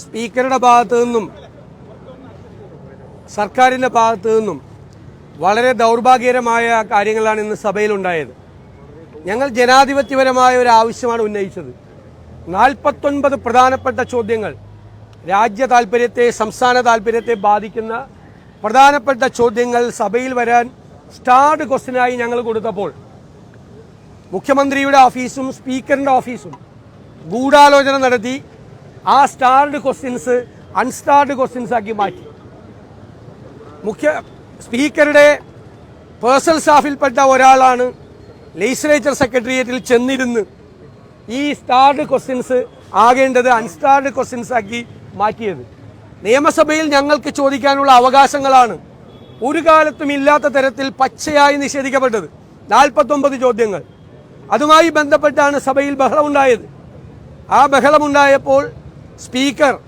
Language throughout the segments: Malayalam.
സ്പീക്കറുടെ ഭാഗത്തു നിന്നും സർക്കാരിന്റെ ഭാഗത്തു നിന്നും വളരെ ദൗർഭാഗ്യകരമായ കാര്യങ്ങളാണ് ഇന്ന് സഭയിലുണ്ടായത്. ഞങ്ങൾ ജനാധിപത്യപരമായ ഒരു ആവശ്യമാണ് ഉന്നയിച്ചത്. നാൽപ്പത്തൊൻപത് പ്രധാനപ്പെട്ട ചോദ്യങ്ങൾ രാജ്യ താല്പര്യത്തെ സംസ്ഥാന താല്പര്യത്തെ ബാധിക്കുന്ന പ്രധാനപ്പെട്ട ചോദ്യങ്ങൾ സഭയിൽ വരാൻ സ്റ്റാർഡ് ക്വസ്റ്റ്യനായി ഞങ്ങൾ കൊടുത്തപ്പോൾ മുഖ്യമന്ത്രിയുടെ ഓഫീസും സ്പീക്കറിന്റെ ഓഫീസും ഗൂഢാലോചന നടത്തി ആ സ്റ്റാർഡ് ക്വസ്റ്റ്യൻസ് അൺസ്റ്റാർഡ് ക്വസ്റ്റ്യൻസ് ആക്കി മാറ്റി. മുഖ്യ സ്പീക്കറുടെ പേഴ്സണൽ സ്റ്റാഫിൽപ്പെട്ട ഒരാളാണ് ലെജിസ്ലേച്ചർ സെക്രട്ടേറിയറ്റിൽ ചെന്നിരുന്ന് ഈ സ്റ്റാർഡ് ക്വസ്റ്റ്യൻസ് ആകേണ്ടത് അൺസ്റ്റാർഡ് ക്വസ്റ്റ്യൻസ് ആക്കി മാറ്റിയത്. നിയമസഭയിൽ ഞങ്ങൾക്ക് ചോദിക്കാനുള്ള അവകാശങ്ങളാണ് ഒരു കാലത്തും ഇല്ലാത്ത തരത്തിൽ പച്ചയായി നിഷേധിക്കപ്പെട്ടത്. നാൽപ്പത്തൊമ്പത് ചോദ്യങ്ങൾ. അതുമായി ബന്ധപ്പെട്ടാണ് സഭയിൽ ബഹളമുണ്ടായത്. ആ ബഹളമുണ്ടായപ്പോൾ സ്പീക്കർ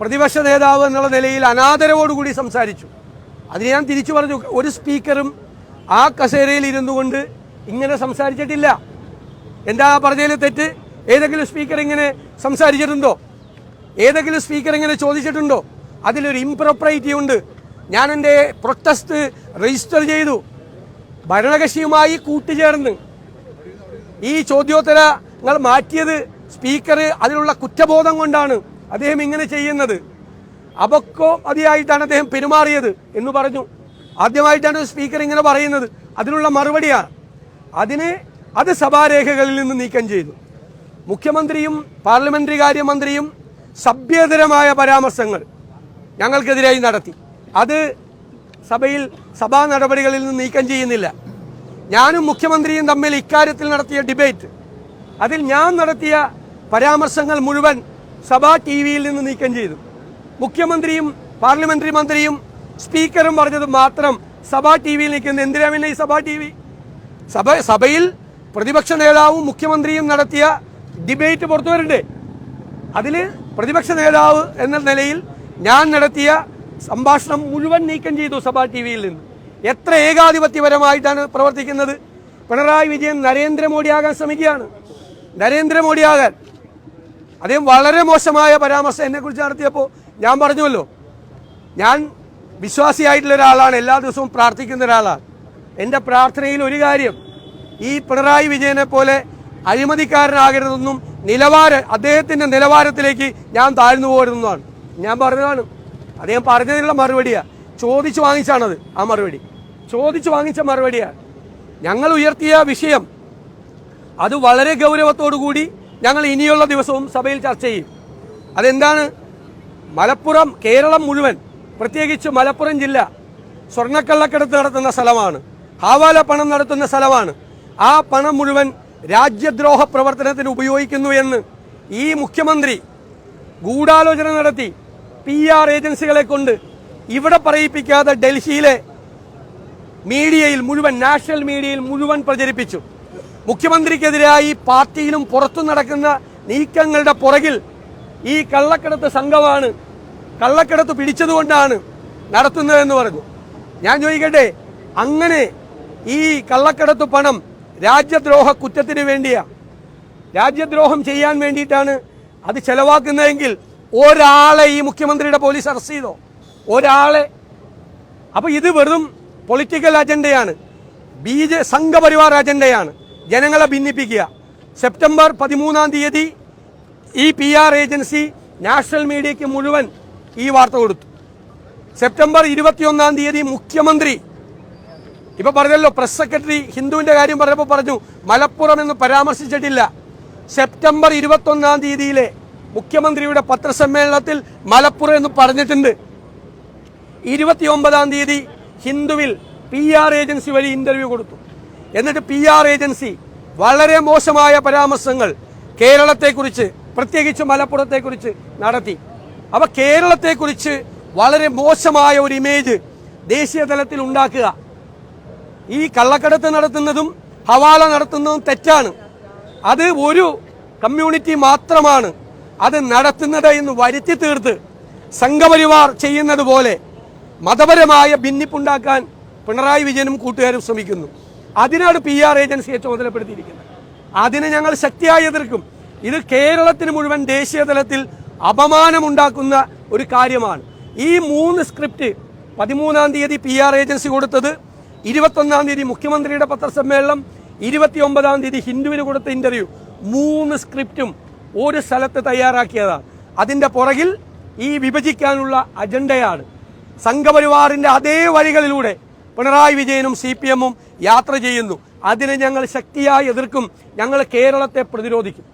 പ്രതിപക്ഷ നേതാവ് എന്നുള്ള നിലയിൽ അനാദരവോടുകൂടി സംസാരിച്ചു. അതിന് ഞാൻ തിരിച്ചു പറഞ്ഞു ഒരു സ്പീക്കറും ആ കസേരയിൽ ഇരുന്നു കൊണ്ട് ഇങ്ങനെ സംസാരിച്ചിട്ടില്ല. എന്താ പറഞ്ഞതിൽ തെറ്റ്? ഏതെങ്കിലും സ്പീക്കർ ഇങ്ങനെ സംസാരിച്ചിട്ടുണ്ടോ? ഏതെങ്കിലും സ്പീക്കർ ഇങ്ങനെ ചോദിച്ചിട്ടുണ്ടോ? അതിലൊരു ഇംപ്രോപ്രൈറ്റി ഉണ്ട്. ഞാൻ എന്റെ പ്രൊട്ടസ്റ്റ് രജിസ്റ്റർ ചെയ്തു. ഭരണകക്ഷിയുമായി കൂട്ടുചേർന്ന് ഈ ചോദ്യോത്തരങ്ങൾ മാറ്റിയത് സ്പീക്കർ അതിലുള്ള കുറ്റബോധം കൊണ്ടാണ് അദ്ദേഹം ഇങ്ങനെ ചെയ്യുന്നത്. അപക്കോ മതിയായിട്ടാണ് അദ്ദേഹം പെരുമാറിയത് എന്ന് പറഞ്ഞു. ആദ്യമായിട്ടാണ് സ്പീക്കർ ഇങ്ങനെ പറയുന്നത്. അതിനുള്ള മറുപടിയാണ് അതിനെ അത് സഭാരേഖകളിൽ നിന്ന് നീക്കം ചെയ്തു. മുഖ്യമന്ത്രിയും പാർലമെന്ററി കാര്യമന്ത്രിയും സഭ്യതരമായ പരാമർശങ്ങൾ ഞങ്ങൾക്കെതിരായി നടത്തി. അത് സഭയിൽ സഭാ നടപടികളിൽ നിന്ന് നീക്കം ചെയ്യുന്നില്ല. ഞാനും മുഖ്യമന്ത്രിയും തമ്മിൽ ഇക്കാര്യത്തിൽ നടത്തിയ ഡിബേറ്റ്. അതിൽ ഞാൻ നടത്തിയ പരാമർശങ്ങൾ മുഴുവൻ സഭാ ടി വിയിൽ നിന്ന് നീക്കം ചെയ്തു. മുഖ്യമന്ത്രിയും പാർലമെന്ററി മന്ത്രിയും സ്പീക്കറും പറഞ്ഞത് മാത്രം സഭാ ടി വിയിൽ നിൽക്കുന്നത് എന്തിനാ പിന്നെ ഈ സഭാ ടി വി സഭ സഭയിൽ പ്രതിപക്ഷ നേതാവും മുഖ്യമന്ത്രിയും നടത്തിയ ഡിബേറ്റ് പുറത്തു വരണ്ടേ? അതിൽ പ്രതിപക്ഷ നേതാവ് എന്ന നിലയിൽ ഞാൻ നടത്തിയ സംഭാഷണം മുഴുവൻ നീക്കം ചെയ്തു സഭാ ടി വിയിൽ നിന്ന്. എത്ര ഏകാധിപത്യപരമായിട്ടാണ് പ്രവർത്തിക്കുന്നത്? പിണറായി വിജയൻ നരേന്ദ്രമോദിയാകാൻ ശ്രമിക്കുകയാണ്. നരേന്ദ്രമോദിയാകാൻ അദ്ദേഹം വളരെ മോശമായ പരാമർശം എന്നെക്കുറിച്ച് നടത്തിയപ്പോൾ ഞാൻ പറഞ്ഞുവല്ലോ. ഞാൻ വിശ്വാസിയായിട്ടുള്ള ഒരാളാണ് എല്ലാ ദിവസവും പ്രാർത്ഥിക്കുന്ന ഒരാളാണ്. എന്റെ പ്രാർത്ഥനയിൽ ഒരു കാര്യം ഈ പിണറായി വിജയനെ പോലെ അഴിമതിക്കാരനാകരുതെന്നും നിലവാര അദ്ദേഹത്തിന്റെ നിലവാരത്തിലേക്ക് ഞാൻ താഴ്ന്നു പോകരുതെന്നുമാണ്. ഞാൻ പറഞ്ഞതാണ് അദ്ദേഹം പറഞ്ഞതിനുള്ള മറുപടിയാണ് ചോദിച്ചു വാങ്ങിച്ചാണത് ആ മറുപടി. ചോദിച്ചു വാങ്ങിച്ച മറുപടിയാണ് ഞങ്ങൾ ഉയർത്തിയ വിഷയം അത് വളരെ ഗൗരവത്തോടു കൂടി ഞങ്ങൾ ഇനിയുള്ള ദിവസവും സഭയിൽ ചർച്ച ചെയ്യും. അതെന്താണ്? മലപ്പുറം കേരളം മുഴുവൻ പ്രത്യേകിച്ച് മലപ്പുറം ജില്ല സ്വർണക്കള്ളക്കടത്ത് നടത്തുന്ന സ്ഥലമാണ്. ഹാവാല പണം നടത്തുന്ന സ്ഥലമാണ്. ആ പണം മുഴുവൻ രാജ്യദ്രോഹ പ്രവർത്തനത്തിന് ഉപയോഗിക്കുന്നു എന്ന് ഈ മുഖ്യമന്ത്രി ഗൂഢാലോചന നടത്തി പി ആർ ഏജൻസികളെ കൊണ്ട് ഇവിടെ പറയിപ്പിക്കാതെ ഡൽഹിയിലെ മീഡിയയിൽ മുഴുവൻ നാഷണൽ മീഡിയയിൽ മുഴുവൻ പ്രചരിപ്പിച്ചു. മുഖ്യമന്ത്രിക്കെതിരായി പാർട്ടിയിലും പുറത്തു നടക്കുന്ന നീക്കങ്ങളുടെ പുറകിൽ ഈ കള്ളക്കടത്ത് സംഘമാണ് കള്ളക്കടത്ത് പിടിച്ചതുകൊണ്ടാണ് നടത്തുന്നതെന്ന് പറഞ്ഞു. ഞാൻ ചോദിക്കട്ടെ അങ്ങനെ ഈ കള്ളക്കടത്ത് പണം രാജ്യദ്രോഹ കുറ്റത്തിന് വേണ്ടിയാ? രാജ്യദ്രോഹം ചെയ്യാൻ വേണ്ടിയിട്ടാണ് അത് ചെലവാക്കുന്നതെങ്കിൽ ഒരാളെ ഈ മുഖ്യമന്ത്രിയുടെ പോലീസ് അറസ്റ്റ് ചെയ്തോ? ഒരാളെ. അപ്പോൾ ഇത് വെറും പൊളിറ്റിക്കൽ അജണ്ടയാണ്. ബി ജെ സംഘപരിവാർ അജണ്ടയാണ്. ജനങ്ങളെ ഭിന്നിപ്പിക്കുക. സെപ്റ്റംബർ പതിമൂന്നാം തീയതി ഈ പി ആർ ഏജൻസി നാഷണൽ മീഡിയയ്ക്ക് മുഴുവൻ ഈ വാർത്ത കൊടുത്തു. സെപ്റ്റംബർ ഇരുപത്തിയൊന്നാം തീയതി മുഖ്യമന്ത്രി ഇപ്പൊ പറഞ്ഞല്ലോ പ്രസ് സെക്രട്ടറി ഹിന്ദുവിന്റെ കാര്യം പറഞ്ഞപ്പോൾ പറഞ്ഞു മലപ്പുറം എന്ന് പരാമർശിച്ചിട്ടില്ല. സെപ്റ്റംബർ ഇരുപത്തൊന്നാം തീയതിയിലെ മുഖ്യമന്ത്രിയുടെ പത്രസമ്മേളനത്തിൽ മലപ്പുറം എന്ന് പറഞ്ഞിട്ടുണ്ട്. ഇരുപത്തിയൊമ്പതാം തീയതി ഹിന്ദുവിൽ പി ആർ ഏജൻസി വഴി ഇന്റർവ്യൂ കൊടുത്തു. എന്നിട്ട് പി ആർ ഏജൻസി വളരെ മോശമായ പരാമർശങ്ങൾ കേരളത്തെക്കുറിച്ച് പ്രത്യേകിച്ച് മലപ്പുറത്തെക്കുറിച്ച് നടത്തി. അപ്പൊ കേരളത്തെക്കുറിച്ച് വളരെ മോശമായ ഒരു ഇമേജ് ദേശീയ തലത്തിൽ ഉണ്ടാക്കുക. ഈ കള്ളക്കടത്ത് നടത്തുന്നതും ഹവാല നടത്തുന്നതും തെറ്റാണ്. അത് ഒരു കമ്മ്യൂണിറ്റി മാത്രമാണ്. അത് നടത്തുന്നത് എന്ന് വരുത്തി തീർത്ത് സംഘപരിവാർ ചെയ്യുന്നത് പോലെ മതപരമായ ഭിന്നിപ്പുണ്ടാക്കാൻ പിണറായി വിജയനും കൂട്ടുകാരും ശ്രമിക്കുന്നു. അതിനാണ് പി ആർ ഏജൻസിയെ ചുമതലപ്പെടുത്തിയിരിക്കുന്നത്. അതിനെ ഞങ്ങൾ ശക്തിയായി എതിർക്കും. ഇത് കേരളത്തിന് മുഴുവൻ ദേശീയ തലത്തിൽ അപമാനമുണ്ടാക്കുന്ന ഒരു കാര്യമാണ്. ഈ മൂന്ന് സ്ക്രിപ്റ്റ് പതിമൂന്നാം തീയതി പി ആർ ഏജൻസി കൊടുത്തത് ഇരുപത്തൊന്നാം തീയതി മുഖ്യമന്ത്രിയുടെ പത്രസമ്മേളനം ഇരുപത്തിയൊമ്പതാം തീയതി ഹിന്ദുവിന് കൊടുത്ത ഇന്റർവ്യൂ മൂന്ന് സ്ക്രിപ്റ്റും ഒരു സ്ഥലത്ത് തയ്യാറാക്കിയതാണ്. അതിന്റെ പുറകിൽ ഈ വിഭജിക്കാനുള്ള അജണ്ടയാണ് സംഘപരിവാറിന്റെ അതേ വഴികളിലൂടെ പിണറായി വിജയനും സി പി എമ്മും യാത്ര ചെയ്യുന്നു. അതിനെ ഞങ്ങൾ ശക്തിയായി എതിർക്കും. ഞങ്ങൾ കേരളത്തെ പ്രതിരോധിക്കും.